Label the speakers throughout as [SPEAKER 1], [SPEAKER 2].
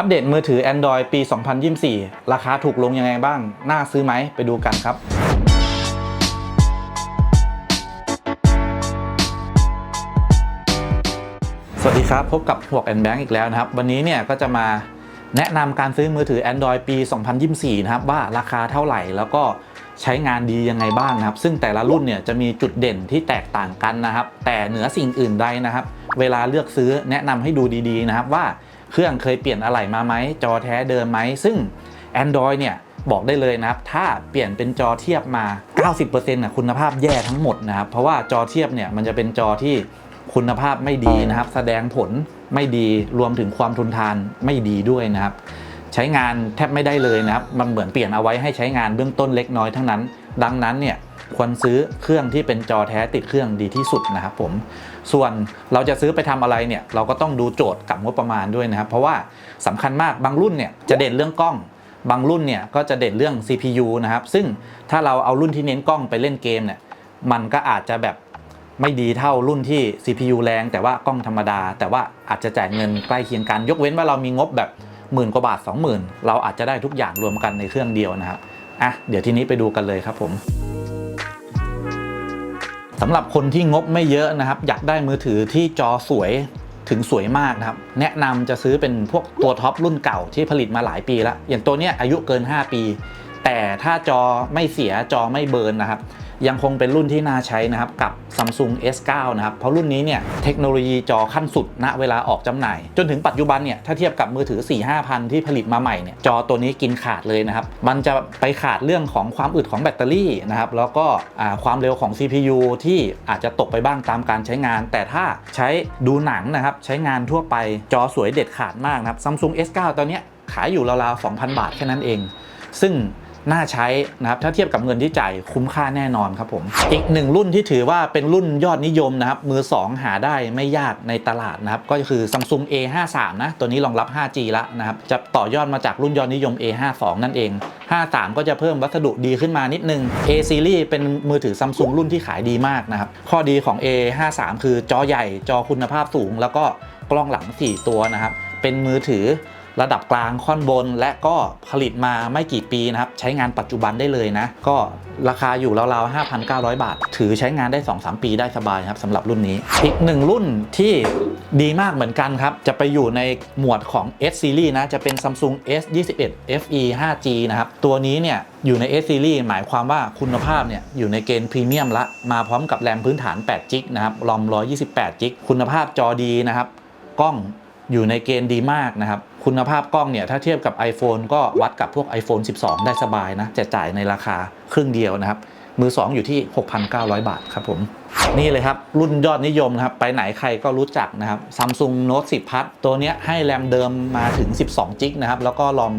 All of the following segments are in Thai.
[SPEAKER 1] อัปเดตมือถือ Android ปี 2024 ราคาถูกลงยังไงบ้าง น่าซื้อไหม ไปดูกันครับสวัสดีครับ พบกับหวกแอนแบงก์อีกแล้วนะครับ วันนี้เนี่ยก็จะมาแนะนำการซื้อมือถือ Android ปี 2024 นะครับ ว่าราคาเท่าไหร่แล้วก็ใช้งานดียังไงบ้างนะครับ ซึ่งแต่ละรุ่นเนี่ยจะมีจุดเด่นที่แตกต่างกันนะครับ แต่เหนือสิ่งอื่นใดนะครับ เวลาเลือกซื้อแนะนำให้ดูดีๆนะครับว่า เครื่องเคยเปลี่ยนอะไหล่มาไหมจอแท้เดิมไหมซึ่ง Android เนี่ยบอกได้เลยนะครับ ถ้าเปลี่ยนเป็นจอเทียบมา 90%นะคุณภาพแย่ทั้งหมดนะครับ เพราะว่าจอเทียบเนี่ยมันจะเป็นจอที่คุณภาพไม่ดีนะครับ แสดงผลไม่ดีรวมถึงความทนทานไม่ดีด้วยนะครับ ใช้งานแทบไม่ได้เลยนะครับ มันเหมือนเปลี่ยนเอาไว้ให้ใช้งานเบื้องต้นเล็กน้อยทั้งนั้น ดังนั้นเนี่ยควรซื้อเครื่องที่เป็นจอแท้ติดเครื่องดีที่สุดนะครับผม ส่วนเราจะซื้อไปทำอะไรเนี่ยเราก็ต้องดูโจทย์กับงบประมาณด้วยนะครับเพราะว่าสำคัญมากบางรุ่นเนี่ยจะเด่นเรื่องกล้องบางรุ่นเนี่ยก็จะเด่นเรื่อง CPU นะครับ ซึ่งถ้าเราเอารุ่นที่เน้นกล้องไปเล่นเกมเนี่ย มันก็อาจจะแบบไม่ดีเท่ารุ่นที่ CPU แรง แต่ว่ากล้องธรรมดา แต่ว่าอาจจะจ่ายเงินใกล้เคียงกัน ยกเว้นว่าเรามีงบแบบหมื่นกว่าบาท 20,000 เราอาจจะได้ทุกอย่างรวมกันในเครื่องเดียวนะครับ อะ เดี๋ยวทีนี้ไปดูกันเลยครับผม สำหรับคนที่งบไม่เยอะนะครับ อยากได้มือถือที่จอสวยถึงสวยมากนะครับ แนะนำจะซื้อเป็นพวกตัวท็อปรุ่นเก่าที่ผลิตมาหลายปีแล้ว อย่างตัวเนี้ยอายุเกิน 5 ปี แต่ถ้าจอไม่เสียจอไม่เบิร์นนะครับ ยังคงเป็นรุ่นที่น่าใช้นะครับ กับ Samsung S9 นะครับ เพราะรุ่นนี้เนี่ยเทคโนโลยีจอขั้นสุดณเวลาออกจำหน่าย จนถึงปัจจุบันเนี่ยถ้าเทียบกับมือถือ 4 5 0 0 0 ที่ผลิตมาใหม่เนี่ยจอตัวนี้กินขาดเลยนะครับ มันจะไปขาดเรื่องของความอึดของแบตเตอรี่นะครับแล้วก็ความเร็วของ CPU ที่อาจจะตกไปบ้างตามการใช้งาน แต่ถ้าใช้ดูหนังนะครับใช้งานทั่วไปจอสวยเด็ดขาดมากนะครับ Samsung S9 ตอนเนี้ยขายอยู่ราวๆ2,000 บาทแค่นั้นเอง ซึ่ง น่าใช้นะครับถ้าเทียบกับเงินที่จ่ายคุ้มค่าแน่นอนครับผม อีกหนึ่งรุ่นที่ถือว่าเป็นรุ่นยอดนิยมนะครับมือ 2 หาได้ไม่ยากในตลาดนะครับก็คือ Samsung A53 นะตัวนี้รองรับ 5G แล้วนะครับจะต่อยอดมาจากรุ่นยอดนิยม A52 นั่นเอง 53 ก็จะเพิ่มวัสดุดีขึ้นมานิดนึง A series เป็นมือถือ Samsung รุ่นที่ขายดีมากนะครับข้อดีของ A53 คือจอใหญ่จอคุณภาพสูง แล้วก็กล้องหลัง 4 ตัวนะครับเป็นมือถือ ระดับกลางค่อนบน และก็ผลิตมาไม่กี่ปีนะครับ ใช้งานปัจจุบันได้เลยนะ ก็ราคาอยู่ราวๆ 5,900 บาท ถือใช้งานได้ 2-3 ปีได้สบายครับสำหรับรุ่นนี้ อีกหนึ่งรุ่นที่ดีมากเหมือนกันครับ จะไปอยู่ในหมวดของ S series นะ จะเป็น Samsung S21 FE 5G นะครับ ตัวนี้เนี่ยอยู่ใน S series หมายความว่าคุณภาพเนี่ยอยู่ในเกณฑ์พรีเมียมละ มาพร้อมกับแรมพื้นฐาน8 g b นะครับ รอม128 g b คุณภาพจอดีนะครับ กล้องอยู่ในเกณฑ์ดีมากนะครับ คุณภาพกล้องเนี่ยถ้าเทียบกับ iPhone ก็วัดกับพวก iPhone 12 ได้สบายนะจะจ่ายในราคาครึ่งเดียวนะครับมือ 2 อยู่ที่ 6,900 บาทครับผมนี่เลยครับ รุ่นยอดนิยมนะครับ ไปไหนใครก็รู้จักนะครับ Samsung Note 10 Plus ตัวเนี้ยให้แรมเดิมมาถึง 12 จิกนะครับ แล้วก็รอม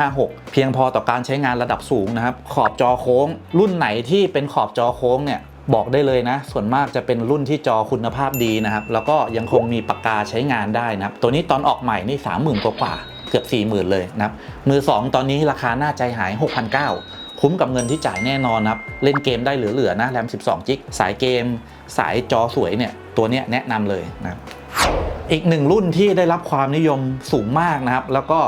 [SPEAKER 1] 256 เพียงพอต่อการใช้งานระดับสูงนะครับ ขอบจอโค้ง รุ่นไหนที่เป็นขอบจอโค้งเนี่ย บอกได้เลยนะ ส่วนมากจะเป็นรุ่นที่จอคุณภาพดีนะครับ แล้วก็ยังคงมีปากกาใช้งานได้นะครับ ตัวนี้ตอนออกใหม่นี่ 30,000 กว่ากว่าเกือบ 40,000 เลยนะครับ มือ 2 ตอนนี้ราคาน่าใจหาย 6,900 คุ้มกับเงินที่จ่ายแน่นอนนะครับ เล่นเกมได้เหลือๆนะแรม 12จิก สายเกม สายจอสวยเนี่ย ตัวเนี้ยแนะนำเลยนะครับ อีกหนึ่งรุ่นที่ได้รับความนิยมสูงมากนะครับ แล้วก็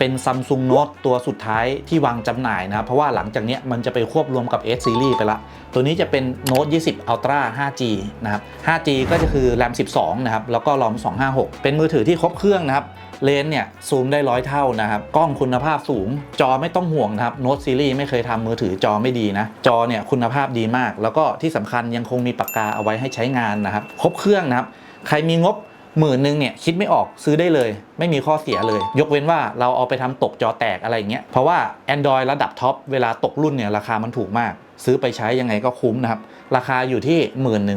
[SPEAKER 1] เป็น Samsung Note ตัวสุดท้ายที่วางจำหน่ายนะครับเพราะว่าหลังจากนี้มันจะไปควบรวมกับ S Series ไปละ ตัวนี้จะเป็น Note 20 Ultra 5G นะครับ 5G ก็จะคือ RAM 12 นะครับ แล้วก็ ROM 256 เป็นมือถือที่ครบเครื่องนะครับเลนส์เนี่ยซูมได้ร้อยเท่านะครับกล้องคุณภาพสูง จอไม่ต้องห่วงนะครับ Note Series ไม่เคยทำมือถือจอไม่ดีนะ จอเนี่ยคุณภาพดีมาก แล้วก็ที่สำคัญยังคงมีปากกาเอาไว้ให้ใช้งานนะครับ ครบเครื่องนะครับ ใครมีงบ หมื่นหนึ่งเนี่ยคิดไม่ออกซื้อได้เลย ไม่มีข้อเสียเลย ยกเว้นว่าเราเอาไปทำตกจอแตกอะไรอย่างเงี้ยเพราะว่า Android ระดับท็อปเวลาตกรุ่นเนี่ยราคามันถูกมาก ซื้อไปใช้ยังไงก็คุ้มนะครับ ราคาอยู่ที่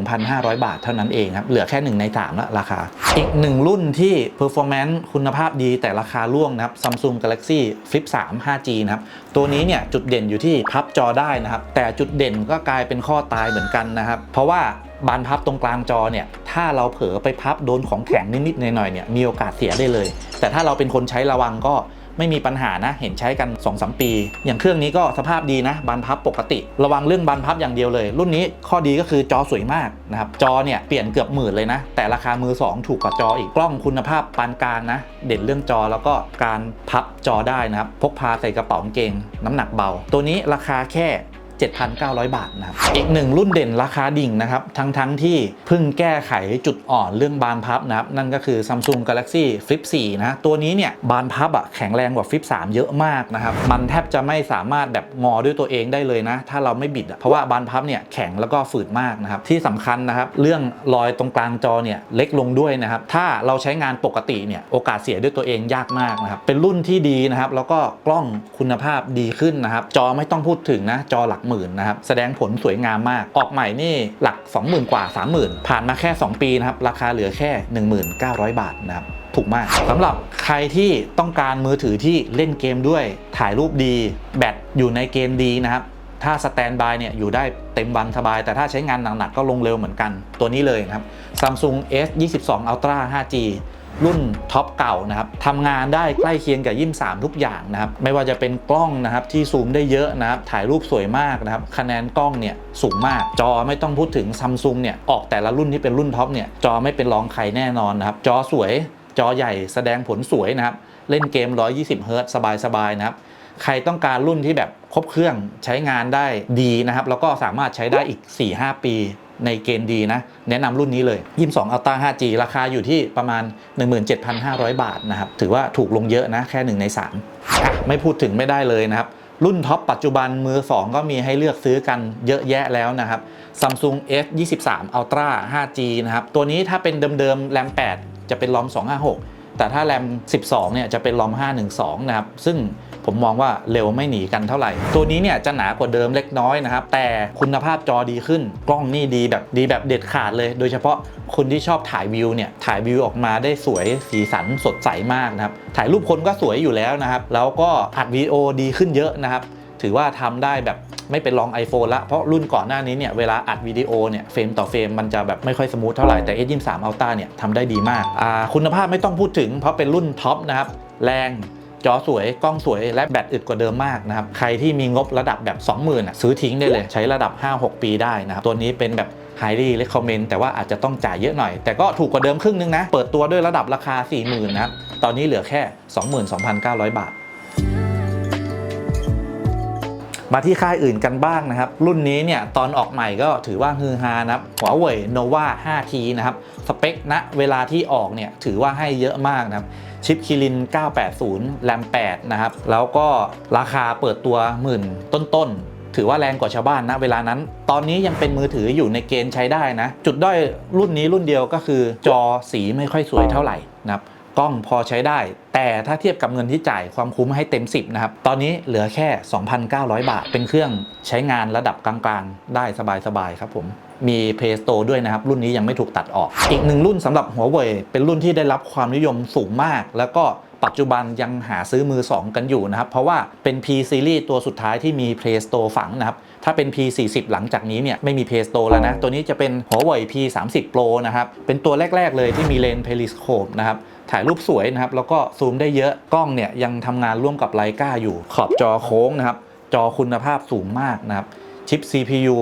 [SPEAKER 1] 11,500 บาทเท่านั้นเองครับ เหลือแค่ 1 ใน3ละราคา อีกหนึ่งรุ่นที่ performance คุณภาพดีแต่ราคาร่วงนะครับ Samsung Galaxy Flip 3 5G นะครับ ตัวนี้เนี่ยจุดเด่นอยู่ที่พับจอได้นะครับ แต่จุดเด่นก็กลายเป็นข้อตายเหมือนกันนะครับ เพราะว่า บานพับตรงกลางจอเนี่ย ถ้าเราเผลอไปพับโดนของแข็งนิดๆหน่อยๆเนี่ยมีโอกาสเสียได้เลย แต่ถ้าเราเป็นคนใช้ระวังก็ไม่มีปัญหานะ เห็นใช้กัน 2-3 ปี อย่างเครื่องนี้ก็สภาพดีนะ บานพับปกติ ระวังเรื่องบานพับอย่างเดียวเลย รุ่นนี้ข้อดีก็คือจอสวยมากนะครับ จอเนี่ยเปลี่ยนเกือบหมื่นเลยนะ แต่ราคามือ 2 ถูกกว่าจออีก กล้องคุณภาพปานกลางนะ เด่นเรื่องจอแล้วก็การพับจอได้นะครับ พกพาใส่กระเป๋ากางเกง น้ำหนักเบา ตัวนี้ราคาแค่ 7,900 บาทนะครับอีกหนึ่งรุ่นเด่นราคาดิ่งนะครับทั้งทั้งที่เพิ่งแก้ไขจุดอ่อนเรื่องบานพับนะครับนั่นก็คือ Samsung Galaxy Flip 4นะตัวนี้เนี่ยบานพับอะแข็งแรงกว่า Flip 3 เยอะมากนะครับมันแทบจะไม่สามารถแบบงอด้วยตัวเองได้เลยนะ ถ้าเราไม่บิดเพราะว่าบานพับเนี่ยแข็งแล้วก็ฝืดมากนะครับที่สำคัญนะครับเรื่องรอยตรงกลางจอเนี่ยเล็กลงด้วยนะครับถ้าเราใช้งานปกติเนี่ยโอกาสเสียด้วยตัวเองยากมากนะครับเป็นรุ่นที่ดีนะครับแล้วก็กล้องคุณภาพดีขึ้นนะครับจอไม่ต้องพูดถึงนะจอหลักหมื่นนะครับแสดงผลสวยงามมาก ออกใหม่นี่หลัก 20,000 กว่า 30,000 ผ่านมาแค่ 2 ปีนะครับราคาเหลือแค่ 1900 บาทนะครับถูกมากสำหรับใครที่ต้องการมือถือที่เล่นเกมด้วยถ่ายรูปดี แบตอยู่ในเกณฑ์ดีนะครับถ้าสแตนบายเนี่ยอยู่ได้เต็มวันสบาย แต่ถ้าใช้งานหนักๆก็ลงเร็วเหมือนกันตัวนี้เลยครับ Samsung S 22 Ultra 5G รุ่นท็อปเก่านะครับทำงานได้ใกล้เคียงกับยิม3ทุกอย่างนะครับ ไม่ว่าจะเป็นกล้องนะครับที่ซูมได้เยอะนะครับ ถ่ายรูปสวยมากนะครับ คะแนนกล้องเนี่ยสูงมาก จอไม่ต้องพูดถึง Samsung เนี่ย ออกแต่ละรุ่นที่เป็นรุ่นท็อปเนี่ย จอไม่เป็นรองใครแน่นอนนะครับ จอสวย จอใหญ่แสดงผลสวยนะครับ เล่นเกม 120 เฮิร์ตสบายๆนะครับ ใครต้องการรุ่นที่แบบครบเครื่องใช้งานได้ดีนะครับ แล้วก็สามารถใช้ได้อีก 4-5 ปี ในเกณฑ์ดีนะ แนะนำรุ่นนี้เลย 22 Ultra 5G ราคาอยู่ที่ประมาณ 17,500 บาทนะครับ ถือว่าถูกลงเยอะนะ แค่ 1 ใน 3 ไม่พูดถึงไม่ได้เลยนะครับ รุ่นท็อปปัจจุบันมือ 2 ก็มีให้เลือกซื้อกันเยอะแยะแล้วนะครับ Samsung S 23 Ultra 5G นะครับ ตัวนี้ถ้าเป็นเดิมๆแรม8จะเป็นรอม256 แต่ถ้าแรม 12 เนี่ยจะเป็นรอม 512 นะครับ ซึ่งผมมองว่าเร็วไม่หนีกันเท่าไหร่ ตัวนี้เนี่ยจะหนากว่าเดิมเล็กน้อยนะครับ แต่คุณภาพจอดีขึ้น กล้องนี่ดีแบบดีแบบเด็ดขาดเลย โดยเฉพาะคนที่ชอบถ่ายวิวเนี่ย ถ่ายวิวออกมาได้สวยสีสันสดใสมากนะครับ ถ่ายรูปคนก็สวยอยู่แล้วนะครับ แล้วก็อัดวิดีโอดีขึ้นเยอะนะครับ ถือว่าทำได้แบบไม่เป็นรอง iPhone ละ เพราะรุ่นก่อนหน้านี้เนี่ยเวลาอัดวิดีโอเนี่ยเฟรมต่อเฟรมมันจะแบบไม่ค่อยสมูทเท่าไหร่แต่ S23 Ultra เนี่ยทำได้ดีมากคุณภาพไม่ต้องพูดถึงเพราะเป็นรุ่นท็อปนะครับแรงจอสวย กล้องสวย และแบตอึดกว่าเดิมมากนะครับ ใครที่มีงบระดับแบบ 20,000อะซื้อทิ้งได้เลย ใช้ระดับ 5-6 ปีได้นะครับ ตัวนี้เป็นแบบ highly recommend แต่ว่าอาจจะต้องจ่ายเยอะหน่อย แต่ก็ถูกกว่าเดิมครึ่งนึงนะ เปิดตัวด้วยระดับราคา 40,000นะครับ ตอนนี้เหลือแค่ 22,900 บาท มาที่ค่ายอื่นกันบ้างนะครับ รุ่นนี้เนี่ยตอนออกใหม่ก็ถือว่าฮือฮานะครับ Huawei Nova 5T นะครับ สเปคณเวลาที่ออกเนี่ยถือว่าให้เยอะมากนะครับชิปคิริน 980 แรม 8 นะครับ แล้วก็ราคาเปิดตัวหมื่นต้นๆ ถือว่าแรงกว่าชาวบ้านนะเวลานั้น ตอนนี้ยังเป็นมือถืออยู่ในเกณฑ์ใช้ได้นะ จุดด้อยรุ่นนี้รุ่นเดียวก็คือจอสีไม่ค่อยสวยเท่าไหร่นะครับ กล้องพอใช้ได้ แต่ถ้าเทียบกับเงินที่จ่ายความคุ้มให้เต็ม 10 นะครับ ตอนนี้เหลือแค่ 2,900 บาท เป็นเครื่องใช้งานระดับกลางๆ ได้สบายๆ ครับผม มี Play Store ด้วยนะครับ รุ่นนี้ยังไม่ถูกตัดออก อีกหนึ่งรุ่นสำหรับ Huawei เป็นรุ่นที่ได้รับความนิยมสูงมาก แล้วก็ปัจจุบันยังหาซื้อมือ 2 กันอยู่นะครับ เพราะว่าเป็น P Series ตัวสุดท้ายที่มี Play Store ฝังนะครับ ถ้าเป็น P40 หลังจากนี้เนี่ยไม่มี Play Store แล้วนะ ตัวนี้จะเป็น Huawei P30 Pro นะครับ เป็นตัวแรก ๆ เลยที่มีเลนส์ Periscope นะครับ ถ่ายรูปสวยนะครับ แล้วก็ซูมได้เยอะกล้องเนี่ยยังทำงานร่วมกับไลกาอยู่ ขอบจอโค้งนะครับ จอคุณภาพสูงมากนะครับ ชิป CPU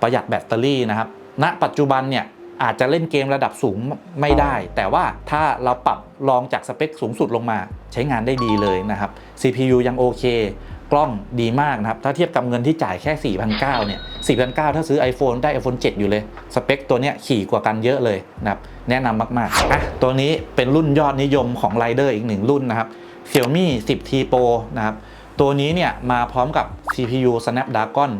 [SPEAKER 1] ประหยัดแบตเตอรี่นะครับณปัจจุบันเนี่ย อาจจะเล่นเกมระดับสูงไม่ได้ แต่ว่าถ้าเราปรับลองจากสเปคสูงสุดลงมาใช้งานได้ดีเลยนะครับ CPU ยังโอเค กล้องดีมากนะครับ ถ้าเทียบกับเงินที่จ่ายแค่ 4,900เนี่ย4,900 ถ้าซื้อ iPhone ได้ iPhone 7 อยู่เลย สเปคตัวเนี้ยขี่กว่ากันเยอะเลยนะครับ แนะนำมากๆอะตัวนี้เป็นรุ่นยอดนิยมของไรเดอร์อีกหนึ่งรุ่นนะครับ Xiaomi 10T Pro นะครับ ตัวนี้เนี่ยมาพร้อมกับ CPU Snapdragon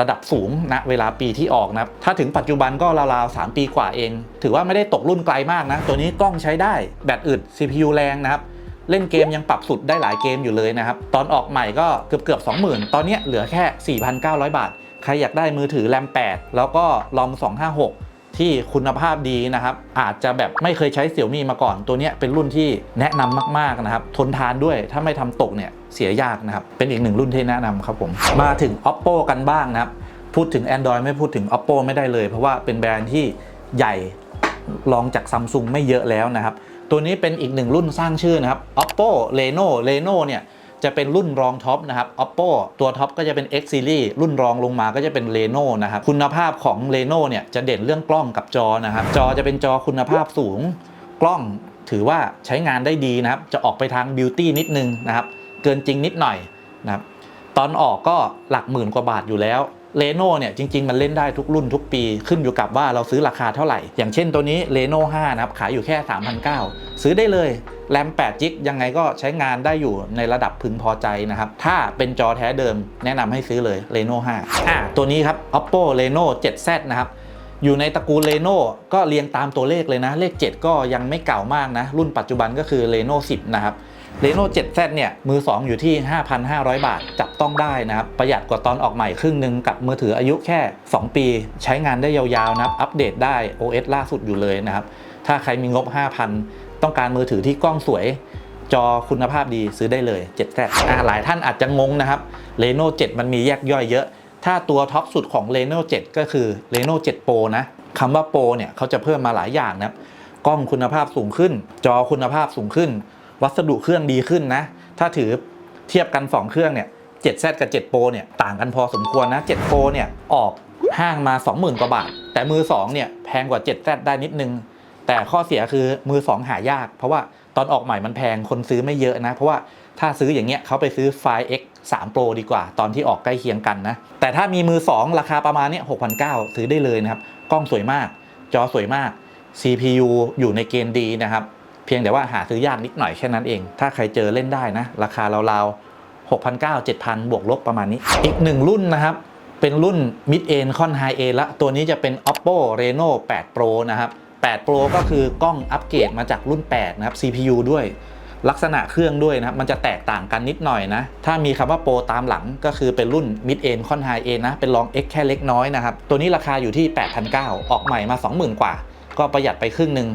[SPEAKER 1] ระดับสูงนะเวลาปีที่ออกนะถ้าถึงปัจจุบันก็ราวๆ 3 ปีกว่าเอง ถือว่าไม่ได้ตกรุ่นไกลมากนะ ตัวนี้กล้องใช้ได้ แบตอึด CPU แรงนะครับ เล่นเกมยังปรับสุดได้หลายเกมอยู่เลยนะครับ ตอนออกใหม่ก็เกือบเกือบ20,000 ตอนเนี้ยเหลือแค่ 4,900 บาท ใครอยากได้มือถือแรม 8 แล้วก็ลอม 256ที่คุณภาพดีนะครับ อาจจะแบบไม่เคยใช้เสี่ยวมี่มาก่อนตัวนี้เป็นรุ่นที่แนะนำมากๆนะครับ ทนทานด้วยถ้าไม่ทำตกเนี่ย เสียยากนะครับ เป็นอีกหนึ่งรุ่นที่แนะนำครับผม มาถึง oppo กันบ้างนะครับ พูดถึง Android ไม่พูดถึง oppo ไม่ได้เลย เพราะว่าเป็นแบรนด์ที่ใหญ่รองจากซัมซุงไม่เยอะแล้วนะครับ ตัวนี้เป็นอีกหนึ่งรุ่นสร้างชื่อนะครับ oppo reno reno เนี่ยจะเป็นรุ่นรองท็อปนะครับ oppo ตัวท็อปก็จะเป็น x series รุ่นรองลงมาก็จะเป็น reno นะครับ คุณภาพของ reno เนี่ยจะเด่นเรื่องกล้องกับจอนะครับ จอจะเป็นจอคุณภาพสูง กล้องถือว่าใช้งานได้ดีนะครับ จะออกไปทางบิวตี้นิดนึงนะครับ เกินจริงนิดหน่อยนะครับตอนออกก็หลักหมื่นกว่าบาทอยู่แล้วเลโน่เนี่ยจริง ๆ มันเล่นได้ทุกรุ่นทุกปี ขึ้นอยู่กับว่าเราซื้อราคาเท่าไหร่ อย่างเช่นตัวนี้เลโน่5นะครับ ขายอยู่แค่ 3,900 ซื้อได้เลยแรม8จิกยังไงก็ใช้งานได้อยู่ในระดับพึงพอใจนะครับ ถ้าเป็นจอแท้เดิมแนะนำให้ซื้อเลย Reno 5อ่าตัวนี้ครับ Oppo Reno 7Z นะครับ อยู่ในตระกูล Reno ก็เรียงตามตัวเลขเลยนะ เลข 7 ก็ยังไม่เก่ามากนะ รุ่นปัจจุบันก็คือ Reno 10 นะครับ Reno 7Z เนี่ยมือ 2 อยู่ที่ 5,500 บาท จับต้องได้นะครับ ประหยัดกว่าตอนออกใหม่ครึ่งหนึ่งกับมือถืออายุแค่ 2 ปี ใช้งานได้ยาวๆนะครับ อัปเดตได้ OS ล่าสุดอยู่เลยนะครับ ถ้าใครมีงบ 5,000 ต้องการมือถือที่กล้องสวย จอคุณภาพดีซื้อได้เลย 7Z อ่าหลายท่านอาจจะงงนะครับ Reno 7 มันมีแยกย่อยเยอะ ถ้าตัวท็อปสุดของ Reno 7 ก็คือ Reno 7 Pro นะคำว่า Pro เนี่ยเขาจะเพิ่มมาหลายอย่างนะครับกล้องคุณภาพสูงขึ้น จอคุณภาพสูงขึ้น วัสดุเครื่องดีขึ้นนะ ถ้าถือเทียบกัน 2 เครื่องเนี่ย 7Z กับ 7 Pro เนี่ยต่างกันพอสมควรนะ 7 Pro เนี่ยออกห้างมา 20,000 กว่าบาท แต่มือ 2 เนี่ยแพงกว่า 7Z ได้นิดนึง แต่ข้อเสียคือมือ 2 หายาก เพราะว่าตอนออกใหม่มันแพงคนซื้อไม่เยอะนะ เพราะว่าถ้าซื้ออย่างเงี้ยเขาไปซื้อไฟล์ X 3 Pro ดีกว่า ตอนที่ออกใกล้เคียงกันนะ แต่ถ้ามีมือ 2 ราคาประมาณเนี้ย6,900 ซื้อได้เลยนะครับ กล้องสวยมาก จอสวยมาก CPU อยู่ในเกณฑ์ดีนะครับ เพียงแต่ว่าหาซื้อยากนิดหน่อยแค่นั้นเอง ถ้าใครเจอเล่นได้นะ ราคาราวๆ6,900 7,000 บวกลบประมาณนี้ อีกหนึ่งรุ่นนะครับเป็นรุ่น Mid End ค่อน High End ละตัวนี้จะเป็น Oppo Reno 8 Pro นะครับ8 Pro ก็คือกล้องอัปเกรดมาจากรุ่น 8 นะครับ CPU ด้วยลักษณะเครื่องด้วยนะครับ มันจะแตกต่างกันนิดหน่อยนะ ถ้ามีคำว่าโปรตามหลังก็คือเป็นรุ่น Mid End ค่อน High End นะ เป็นรอง X แค่เล็กน้อยนะครับ ตัวนี้ราคาอยู่ที่ 8,900 ออกใหม่มา 20,000 กว่า ก็ประหยัดไปครึ่งหนึ่ง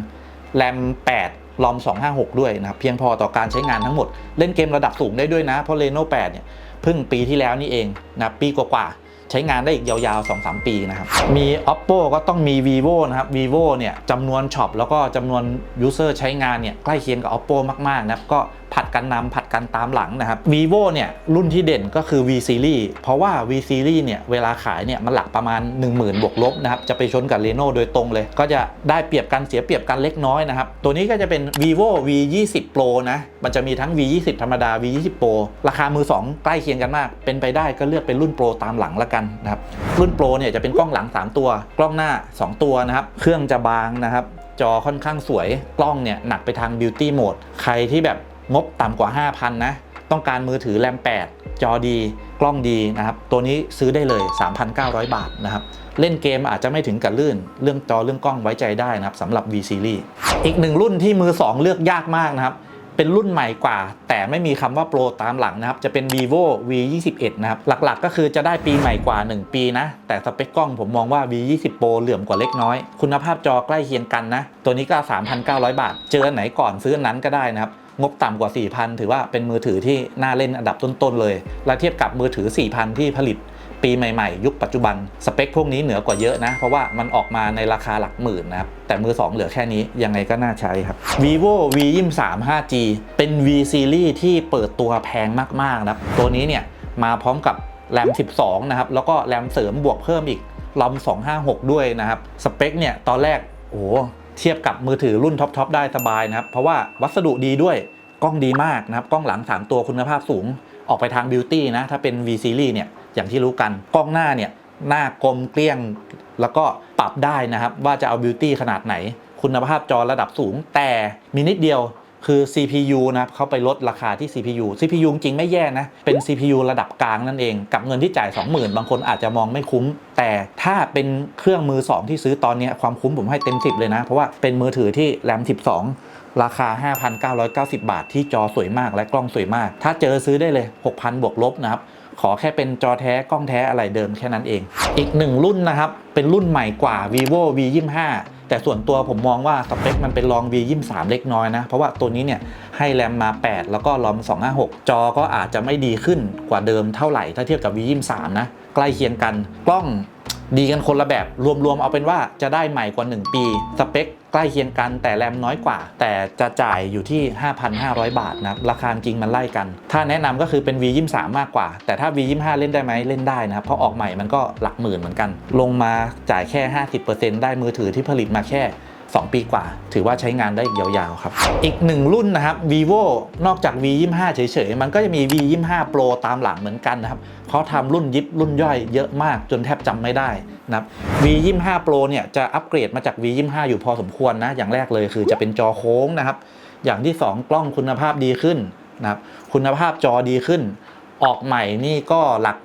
[SPEAKER 1] แรม 8 ลอม 256 ด้วยนะครับเพียงพอต่อการใช้งานทั้งหมด เล่นเกมระดับสูงได้ด้วยนะ เพราะ Reno 8 เนี่ยเพิ่งปีที่แล้วนี่เองนะปีกว่าๆใช้งานได้อีกยาวๆ 2-3 ปีนะครับ มี Oppo ก็ต้องมี Vivo นะครับ Vivo เนี่ยจำนวนช็อปแล้วก็จำนวน User ใช้งานเนี่ยใกล้เคียงกับ Oppo มากๆนะครับก็ผัดกันนำผัดกันตามหลังนะครับ Vivo เนี่ยรุ่นที่เด่นก็คือ V Series เพราะว่า V Series เนี่ยเวลาขายเนี่ยมันหลักประมาณ 10,000 บวกลบนะครับจะไปชนกับ Reno โดยตรงเลย ก็จะได้เปรียบกันเสียเปรียบกันเล็กน้อยนะครับ ตัวนี้ก็จะเป็น Vivo V 2 0 Pro นะมันจะมีทั้ง V 2 0ธรรมดา V 2 0 Pro ราคามือ 2 ใกล้เคียงกันมาก เป็นไปได้ก็เลือกเป็นรุ่น Pro ตามหลังละกันนะครับรุ่น Pro เนี่ยจะเป็นกล้องหลัง 3 ตัว กล้องหน้า 2 ตัวนะครับเครื่องจะบางนะครับจอค่อนข้างสวยกล้องเนี่ยหนักไปทาง Beauty Mode ใครที่แบบ งบต่ำกว่า 5,000 นะ ต้องการมือถือแรม 8 จอดี กล้องดีนะครับ ตัวนี้ซื้อได้เลย 3,900 บาทนะครับ เล่นเกมอาจจะไม่ถึงกับลื่น เรื่องจอเรื่องกล้องไว้ใจได้นะครับสำหรับ V Series อีกหนึ่งรุ่นที่มือ 2 เลือกยากมากนะครับ เป็นรุ่นใหม่กว่า แต่ไม่มีคำว่าโปรตามหลังนะครับ จะเป็น vivo v 2 1นะครับ หลักๆ ก็คือจะได้ปีใหม่กว่า 1 ปีนะ แต่สเปคกล้องผมมองว่า v 2 0 pro เหลื่อมกว่าเล็กน้อย คุณภาพจอใกล้เคียงกันนะ ตัวนี้ก็ 3,900 บาท เจอไหนก่อนซื้อนั้นก็ได้นะครับ งบต่ำกว่า 4,000 ถือว่าเป็นมือถือที่น่าเล่นอันดับต้นๆเลย และเทียบกับมือถือ 4,000 ที่ผลิตปีใหม่ๆ ยุคปัจจุบัน สเปคพวกนี้เหนือกว่าเยอะนะ เพราะว่ามันออกมาในราคาหลักหมื่นนะครับ แต่มือ 2 เหลือแค่นี้ยังไงก็น่าใช้ครับ vivo v 2 3 5g เป็น v series ที่เปิดตัวแพงมากๆนะครับ ตัวนี้เนี่ยมาพร้อมกับแรม 12 นะครับ แล้วก็แรมเสริมบวกเพิ่มอีกลอม256 ด้วยนะครับ สเปคเนี่ยตอนแรกโอ้ เทียบกับมือถือรุ่นท็อปๆได้สบายนะครับ เพราะว่าวัสดุดีด้วยกล้องดีมากนะครับ กล้องหลัง 3 ตัวคุณภาพสูง ออกไปทางบิวตี้นะ ถ้าเป็น V series เนี่ยอย่างที่รู้กันกล้องหน้าเนี่ยหน้ากลมเกลี้ยง แล้วก็ปรับได้นะครับ ว่าจะเอาบิวตี้ขนาดไหน คุณภาพจอระดับสูงแต่มีนิดเดียว คือ CPU นะเขาไปลดราคาที่ CPU CPU จริงไม่แย่นะ เป็น CPU ระดับกลางนั่นเอง กับเงินที่จ่าย 20,000 บางคนอาจจะมองไม่คุ้ม แต่ถ้าเป็นเครื่องมือ 2 ที่ซื้อตอนนี้ความคุ้มผมให้เต็ม 10 เลยนะ เพราะว่าเป็นมือถือที่แรม 12 ราคา 5,990 บาท ที่จอสวยมากและกล้องสวยมาก ถ้าเจอซื้อได้เลย 6,000 บวกลบนะครับขอแค่เป็นจอแท้กล้องแท้อะไรเดิมแค่นั้นเอง อีกหนึ่งรุ่นนะครับเป็นรุ่นใหม่กว่า vivo v 2 5 แต่ส่วนตัวผมมองว่าสเปคมันเป็นรอง v 2 3เล็กน้อยนะ เพราะว่าตัวนี้เนี่ยให้แรมมา 8 แล้วก็รอม256 จอก็อาจจะไม่ดีขึ้นกว่าเดิมเท่าไหร่ถ้าเทียบกับ v 2 3นะใกล้เคียงกัน กล้องดีกันคนละแบบ รวมๆ เอาเป็นว่าจะได้ใหม่กว่า 1 ปี สเปคใกล้เคียงกันแต่แรมน้อยกว่า แต่จะจ่ายอยู่ที่ 5,500 บาทนะครับ ราคาจริงมันไล่กัน ถ้าแนะนำก็คือเป็น V23 มากกว่า แต่ถ้า V25 เล่นได้ไหมเล่นได้นะครับ เพราะออกใหม่มันก็หลักหมื่นเหมือนกัน ลงมาจ่ายแค่ 50%ได้มือถือที่ผลิตมาแค่ 2 ปีกว่า ถือว่าใช้งานได้อีกยาวๆครับ อีกหนึ่งรุ่นนะครับ vivo นอกจาก V25 เฉยๆ มันก็จะมี V25 Pro ตามหลังเหมือนกันนะครับเขาทำรุ่นยิบรุ่นย่อยเยอะมากจนแทบจำไม่ได้นะครับ V25 Pro เนี่ยจะอัปเกรดมาจาก V25 อยู่พอสมควรนะ อย่างแรกเลยคือจะเป็นจอโค้งนะครับ อย่างที่ 2 กล้องคุณภาพดีขึ้นนะครับ คุณภาพจอดีขึ้น ออกใหม่นี่ก็หลัก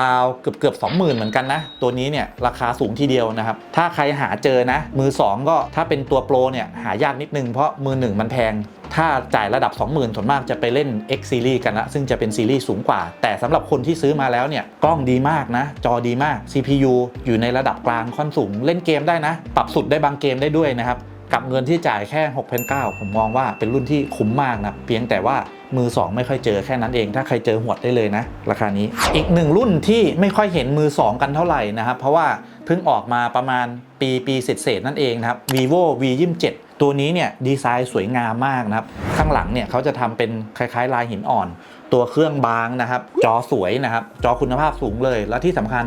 [SPEAKER 1] ราวๆเกือบเกือบสองหมื่นเหมือนกันนะ ตัวนี้เนี่ยราคาสูงทีเดียวนะครับ ถ้าใครหาเจอนะ มือ 2 ก็ถ้าเป็นตัวโปรเนี่ยหายากนิดนึงเพราะมือ 1 มันแพง ถ้าจ่ายระดับ 20,000ส่วนมากจะไปเล่น X Series กันละซึ่งจะเป็นซีรีส์สูงกว่า แต่สำหรับคนที่ซื้อมาแล้วเนี่ยกล้องดีมากนะ จอดีมาก CPU อยู่ในระดับกลางค่อนสูง เล่นเกมได้นะ ปรับสุดได้บางเกมได้ด้วยนะครับกับเงินที่จ่ายแค่6,900ผมมองว่าเป็นรุ่นที่คุ้มมากนะเพียงแต่ว่า มือ 2 ไม่ค่อยเจอแค่นั้นเอง ถ้าใครเจอหวดได้เลยนะ ราคานี้ อีกหนึ่งรุ่นที่ไม่ค่อยเห็นมือ 2 กันเท่าไหร่นะครับ เพราะว่าเพิ่งออกมาประมาณปีปีเศษๆนั่นเองนะครับ vivo v 2 7ตัวนี้เนี่ยดีไซน์สวยงามมากนะครับ ข้างหลังเนี่ยเขาจะทำเป็นคล้ายๆ ลายหินอ่อน ตัวเครื่องบางนะครับ จอสวยนะครับ จอคุณภาพสูงเลย และที่สำคัญ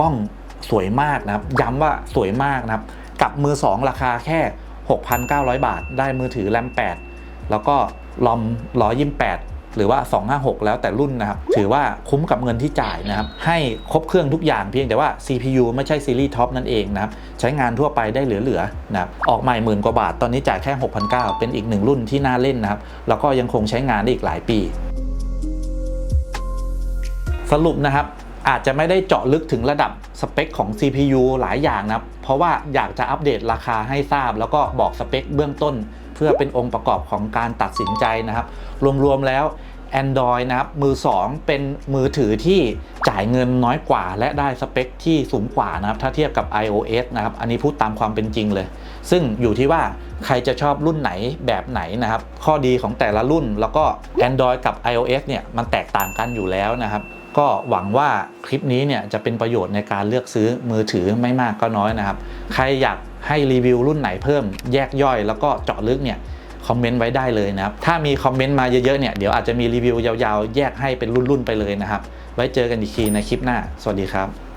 [SPEAKER 1] กล้องสวยมากนะครับ ย้ำว่าสวยมากนะครับ กับมือ 2 ราคาแค่ 6,900 บาท ได้มือถือแรม8แล้วก็ ลอม128หรือว่า 256 แล้วแต่รุ่นนะครับ ถือว่าคุ้มกับเงินที่จ่ายนะครับ ให้ครบเครื่องทุกอย่างเพียงแต่ว่า CPU ไม่ใช่ซีรีส์ท็อปนั่นเองนะครับ ใช้งานทั่วไปได้เหลือๆนะครับ ออกใหม่หมื่นกว่าบาท ตอนนี้จ่ายแค่ 6,900 เป็นอีกหนึ่งรุ่นที่น่าเล่นนะครับ แล้วก็ยังคงใช้งานได้อีกหลายปี สรุปนะครับอาจจะไม่ได้เจาะลึกถึงระดับสเปคของ CPU หลายอย่างนะครับ เพราะว่าอยากจะอัปเดตราคาให้ทราบ แล้วก็บอกสเปคเบื้องต้น พื่อเป็นองค์ประกอบของการตัดสินใจนะครับ รวมๆแล้ว Android นะครับ มือ 2 เป็นมือถือที่จ่ายเงินน้อยกว่า และได้สเปคที่สูงกว่านะครับ ถ้าเทียบกับ iOS นะครับ อันนี้พูดตามความเป็นจริงเลย ซึ่งอยู่ที่ว่าใครจะชอบรุ่นไหนแบบไหนนะครับ ข้อดีของแต่ละรุ่น แล้วก็ Android กับ iOS เนี่ย มันแตกต่างกันอยู่แล้วนะครับ ก็หวังว่าคลิปนี้เนี่ยจะเป็นประโยชน์ในการเลือกซื้อมือถือไม่มากก็น้อยนะครับ ใครอยาก ให้รีวิวรุ่นไหนเพิ่มแยกย่อยแล้วก็เจาะลึกเนี่ยคอมเมนต์ไว้ได้เลยนะครับ ถ้ามีคอมเมนต์มาเยอะๆเนี่ยเดี๋ยวอาจจะมีรีวิวยาวๆ แยกให้เป็นรุ่นๆไปเลยนะครับ ไว้เจอกันอีกทีในคลิปหน้า สวัสดีครับ